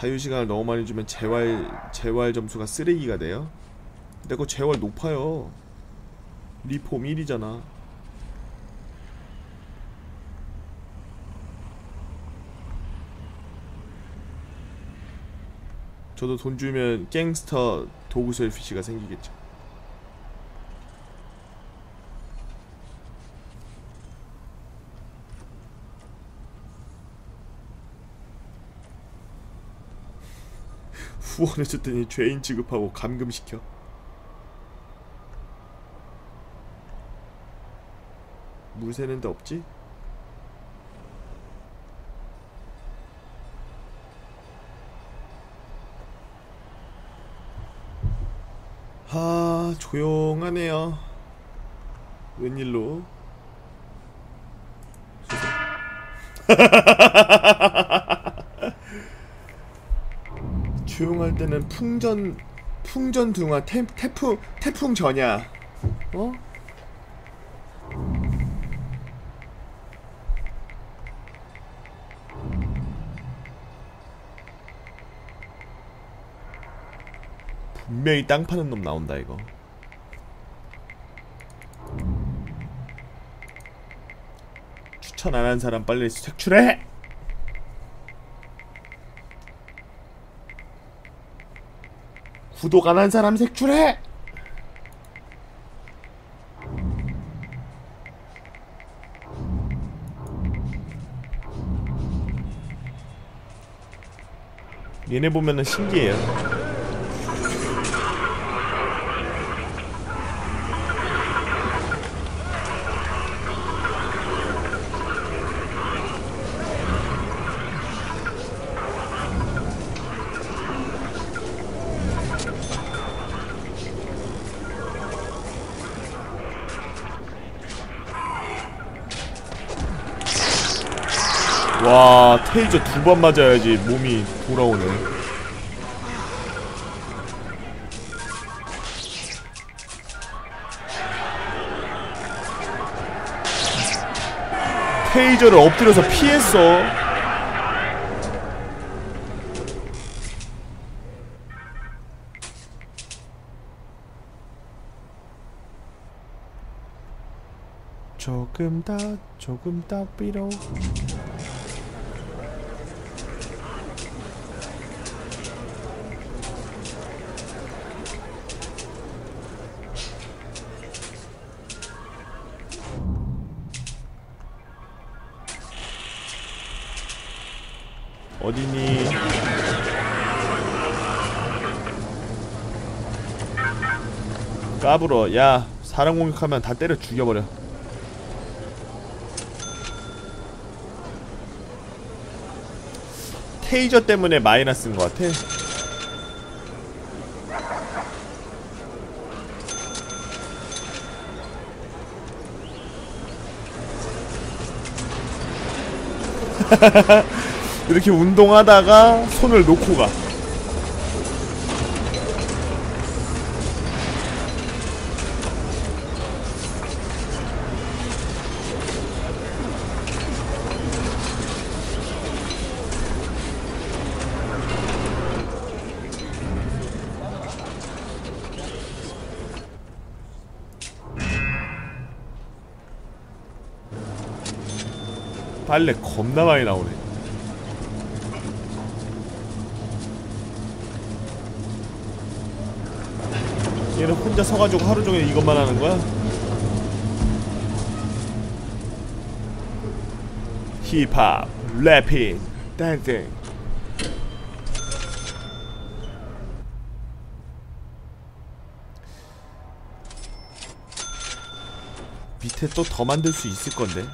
자유시간을 너무 많이 주면 재활 재활 점수가 쓰레기가 돼요? 근데 그거 재활 높아요. 리폼 1이잖아. 저도 돈 주면 갱스터 도구 셀피시가 생기겠죠 후원해줬더니 죄인 취급하고 감금시켜. 물 새는 데 없지? 아 조용하네요. 웬일로 조용할 때는 풍전 풍전 등화 태, 태풍 태풍 전야 어? 분명히 땅 파는 놈 나온다 이거 추천 안 한 사람 빨리 색출해! 구독 안 한 사람 색출해! 얘네 보면은 신기해요. 와 테이저 두 번 맞아야지 몸이 돌아오네. 테이저를 엎드려서 피했어. 조금 더 조금 더 위로 어디니? 까불어. 야, 사람 공격하면 다 때려 죽여버려. 테이저 때문에 마이너스인 것 같아. 이렇게 운동하다가 손을 놓고 가. 빨래 겁나 많이 나오네. 얘는 혼자 서가지고 하루 종일 이것만 하는 거야? 힙합, 래핑, 댄싱 밑에 또 더 만들 수 있을 건데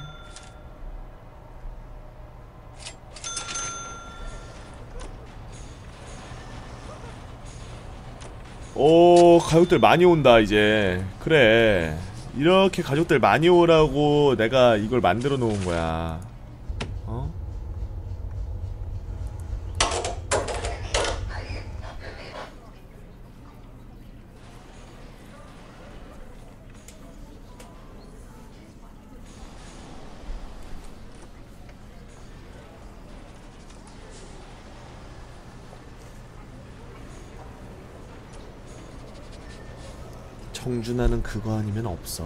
오 가족들 많이 온다 이제. 그래. 이렇게 가족들 많이 오라고 내가 이걸 만들어 놓은 거야 송준하는 그거 아니면 없어.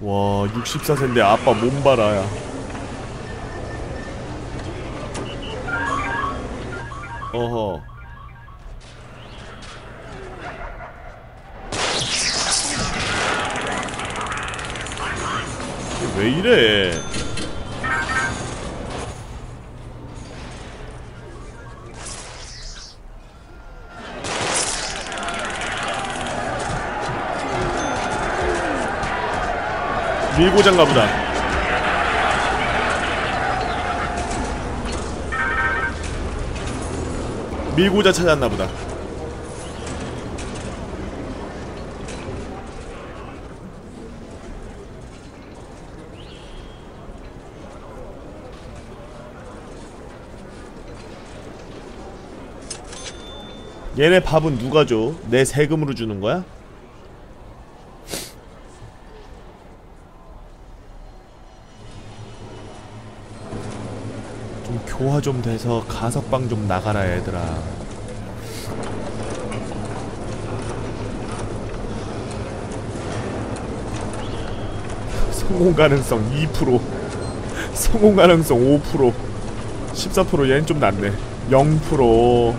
와 64세인데 아빠 몸 봐라 야. 어허. 왜 이래 밀고장가 보다 밀고자 찾았나 보다 얘네 밥은 누가 줘? 내 세금으로 주는 거야? 좀 교화 좀 돼서 가석방 좀 나가라 얘들아. 성공 가능성 2% 성공 가능성 5% 14% 얘는 좀 낫네. 0%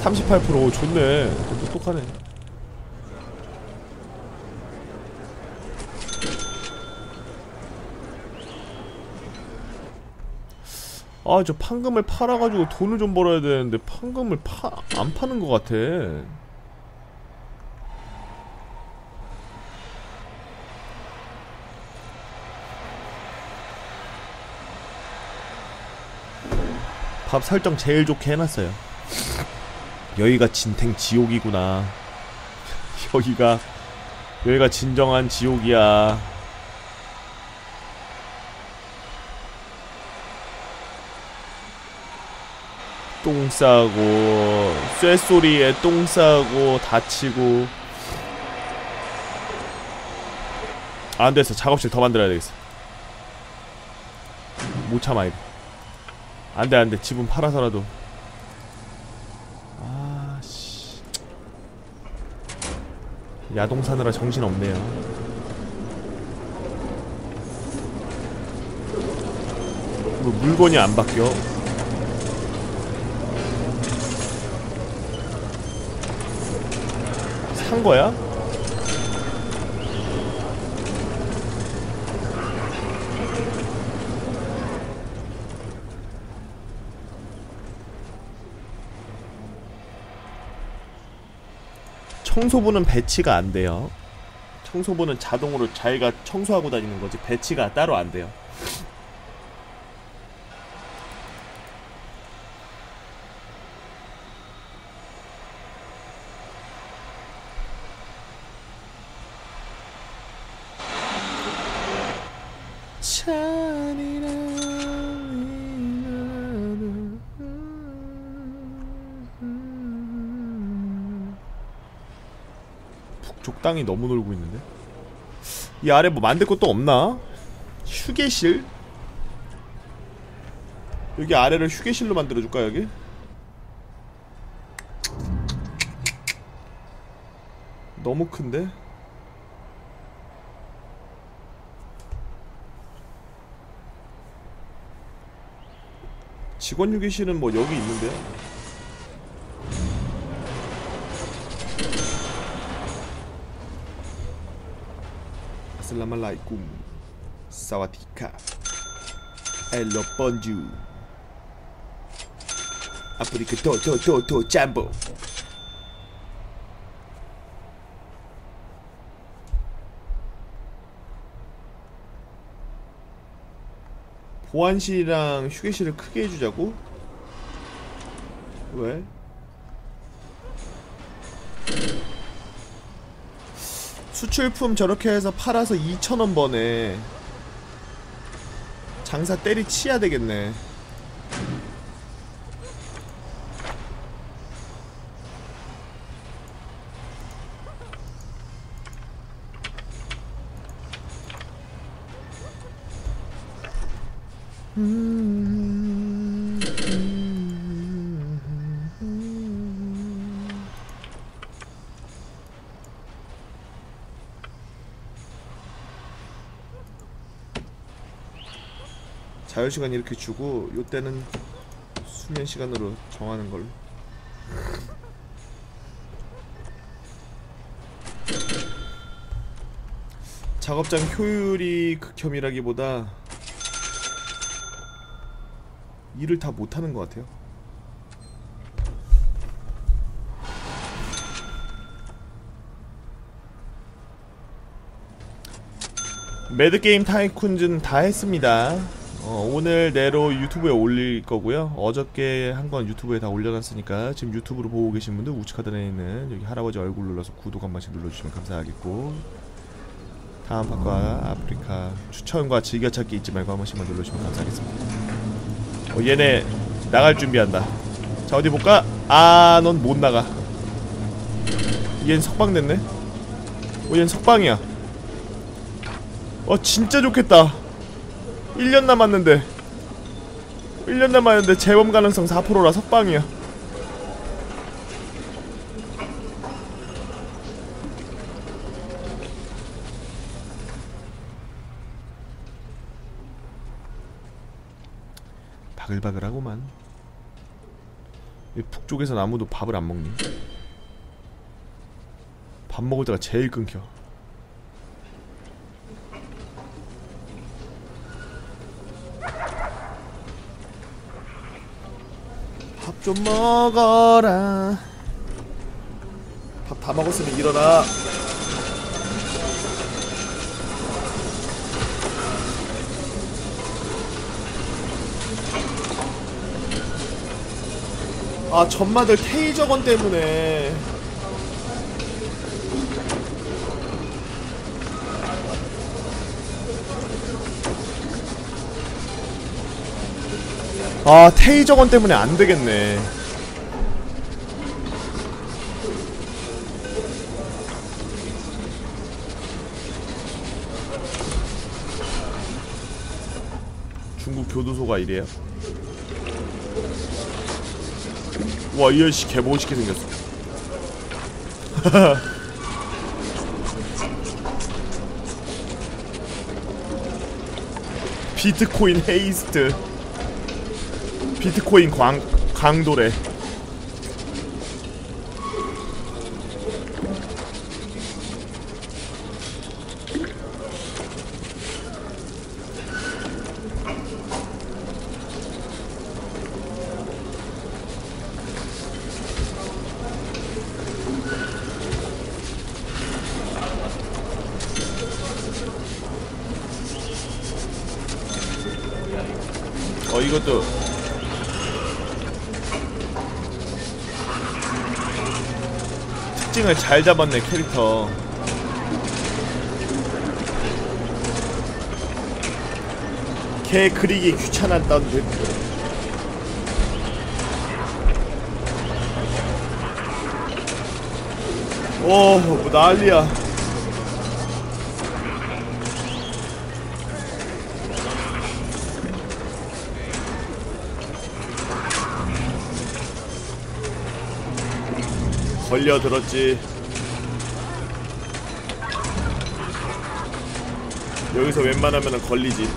38% 좋네. 똑똑하네 아 저 판금을 팔아가지고 돈을 좀 벌어야 되는데 판금을 파, 안 파는 것 같아. 밥 설정 제일 좋게 해놨어요. 여기가 진탱 지옥이구나. 여기가 여기가 진정한 지옥이야 똥 싸고 쇠소리에 똥 싸고 다치고. 아, 안 됐어. 작업실 더 만들어야 되겠어. 못 참아 이거. 안돼 안돼. 집은 팔아서라도. 아씨. 야동 사느라 정신 없네요. 뭐 물건이 안 바뀌어 산 거야? 청소부는 배치가 안 돼요. 청소부는 자동으로 자기가 청소하고 다니는 거지 배치가 따로 안 돼요. 북쪽 땅이 너무 놀고 있는데 이 아래 뭐 만들 것도 없나? 휴게실? 여기 아래를 휴게실로 만들어줄까 여기? 너무 큰데? 직원 휴게실은 뭐 여기 있는데요? 아슬라말라이쿰 사와디카 엘로 번주 아프리카 도도도도 짬보 보안실이랑 휴게실을 크게 해주자고? 왜? 수출품 저렇게 해서 팔아서 2천원 버네 장사 때리치야 되겠네. 음... 자유시간 이렇게 주고 요때는 수면 시간으로 정하는 걸로. 작업장 효율이 극혐이라기보다 일을 다 못하는 것 같아요. 매드게임 타이쿤즈는 다 했습니다 어, 오늘 내로 유튜브에 올릴 거고요. 어저께 한 건 유튜브에 다 올려놨으니까 지금 유튜브로 보고 계신 분들 우측 하단에 있는 여기 할아버지 얼굴 눌러서 구독 한 번씩 눌러주시면 감사하겠고 다음 판과 아프리카 추천과 즐겨찾기 잊지 말고 한 번씩만 눌러주시면 감사하겠습니다. 어, 얘네 나갈 준비한다. 자 어디 볼까? 아 넌 못 나가. 얜 석방 됐네? 어, 얜 석방이야. 어 진짜 좋겠다 1년 남았는데. 1년 남았는데 재범 가능성 4%라 석방이야. 바글바글하고만. 이 북쪽에선 아무도 밥을 안 먹니? 밥 먹을 때가 제일 끊겨 좀 먹어라. 밥 다 먹었으면 일어나. 아 전마들 테이저건 때문에 아 테이저건 때문에 안 되겠네 중국 교도소가 이래요 와, 이 아저씨 개멋있게 생겼어. 비트코인 헤이스트. 비트코인 광, 강도래. 어, 이것도. 특징을 잘 잡았네, 캐릭터. 걔 그리기 귀찮았던 듯. 오, 뭐 난리야. 걸려들었지. 여기서 웬만하면 걸리지.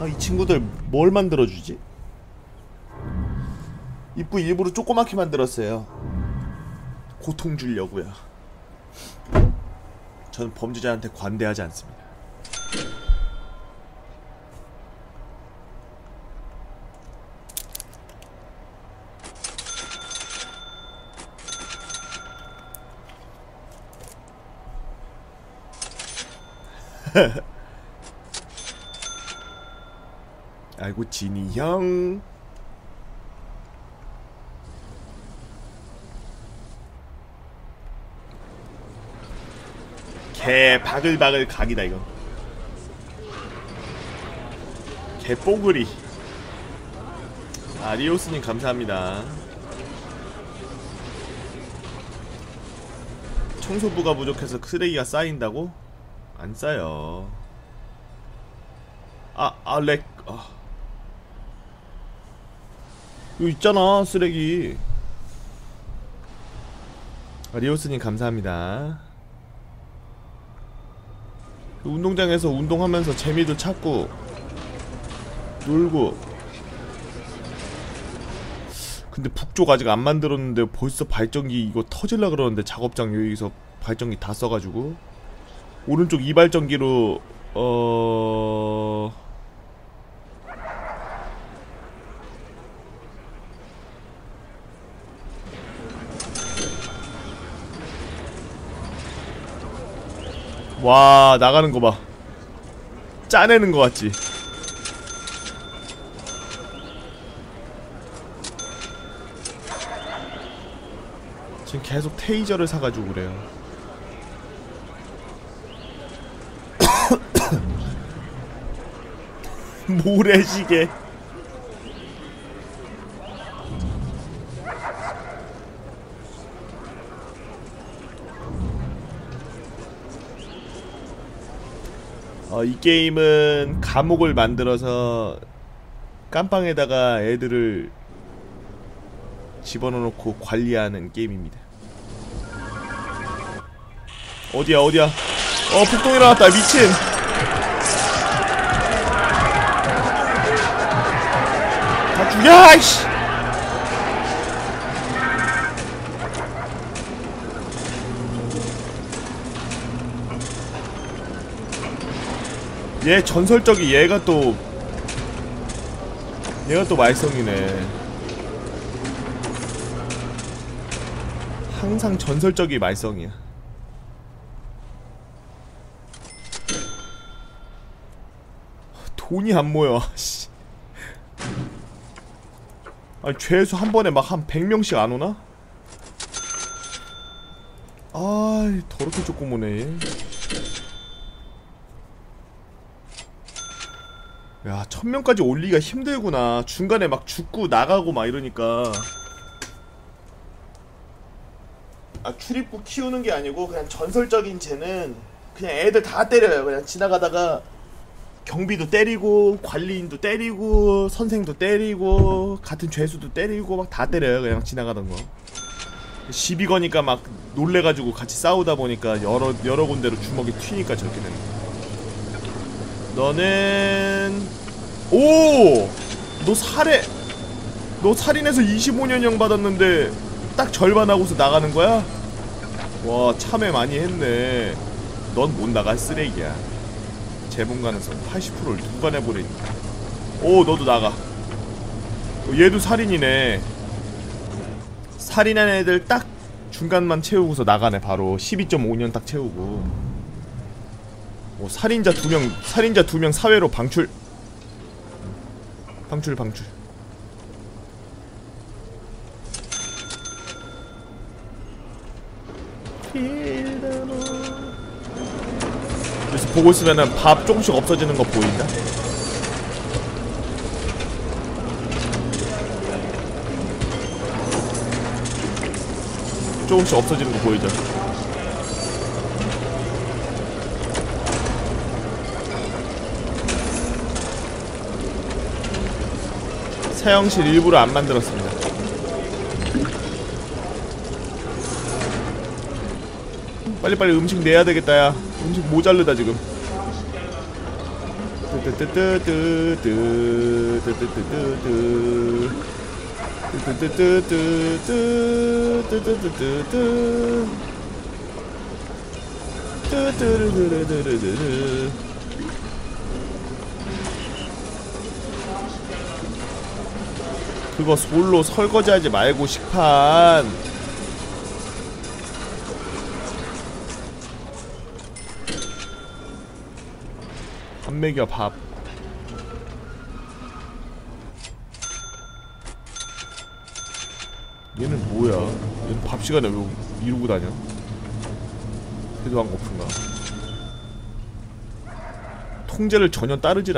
아, 이 친구들 뭘 만들어주지? 입구 일부러 조그맣게 만들었어요. 고통 주려고요. 저는 범죄자한테 관대하지 않습니다. 아이고 진이 형. 개 바글바글 각이다 이거. 개 뽀글이. 아 리오스님 감사합니다. 청소부가 부족해서 쓰레기가 쌓인다고? 안 쌓여. 아, 아, 렉. 아. 이거 있잖아 쓰레기 아, 리오스님 감사합니다 그 운동장에서 운동하면서 재미도 찾고 놀고. 근데 북쪽 아직 안 만들었는데 벌써 발전기 이거 터질라 그러는데 작업장 여기서 발전기 다 써가지고. 오른쪽 이발전기로 어... 와 나가는 거 봐. 짜내는 거 같지. 지금 계속 테이저를 사가지고 그래요. 모래시계. 어, 이 게임은 감옥을 만들어서 깜빵에다가 애들을 집어넣어 놓고 관리하는 게임입니다. 어디야 어디야? 어 폭동 일어났다 미친. 다 죽여 이씨. 얘 전설적이 얘가 또 얘가 또 말썽이네 항상 전설적이 말썽이야 돈이 안 모여 씨. 아니 죄수 한 번에 막 한 100명씩 안 오나? 아이 더럽게 조금 오네 야, 천명까지 올리기가 힘들구나. 중간에 막 죽고 나가고 막 이러니까. 아, 출입구 키우는 게 아니고 그냥 전설적인 쟤는 그냥 애들 다 때려요. 그냥 지나가다가 경비도 때리고 관리인도 때리고 선생도 때리고 같은 죄수도 때리고 막 다 때려요. 그냥 지나가던 거. 시비 거니까 막 놀래가지고 같이 싸우다 보니까 여러 여러 군데로 주먹이 튀니까 저렇게 되는 거야. 너는 오! 너 살해. 너 살인해서 25년형 받았는데 딱 절반 하고서 나가는 거야? 와 참회 많이 했네. 넌 못 나갈 쓰레기야. 재본 가능성 80%를 누가 내보내니 오 너도 나가. 어, 얘도 살인이네. 살인한 애들 딱 중간만 채우고서 나가네 바로. 12.5년 딱 채우고 오, 살인자 두 명, 살인자 두 명 사회로 방출. 방출, 방출. 그래서 보고 있으면은 밥 조금씩 없어지는 거 보인다. 조금씩 없어지는 거 보이죠? 사형실 일부러 안 만들었습니다. 빨리빨리 음식 내야 되겠다 야 음식 모자르다 지금 그거 솔로 설거지하지 말고 식판. 밥 먹여 밥. 얘는 뭐야? 얘는 밥 시간에 왜 이러고 다녀? 배도 안 고픈가. 통제를 전혀 따르질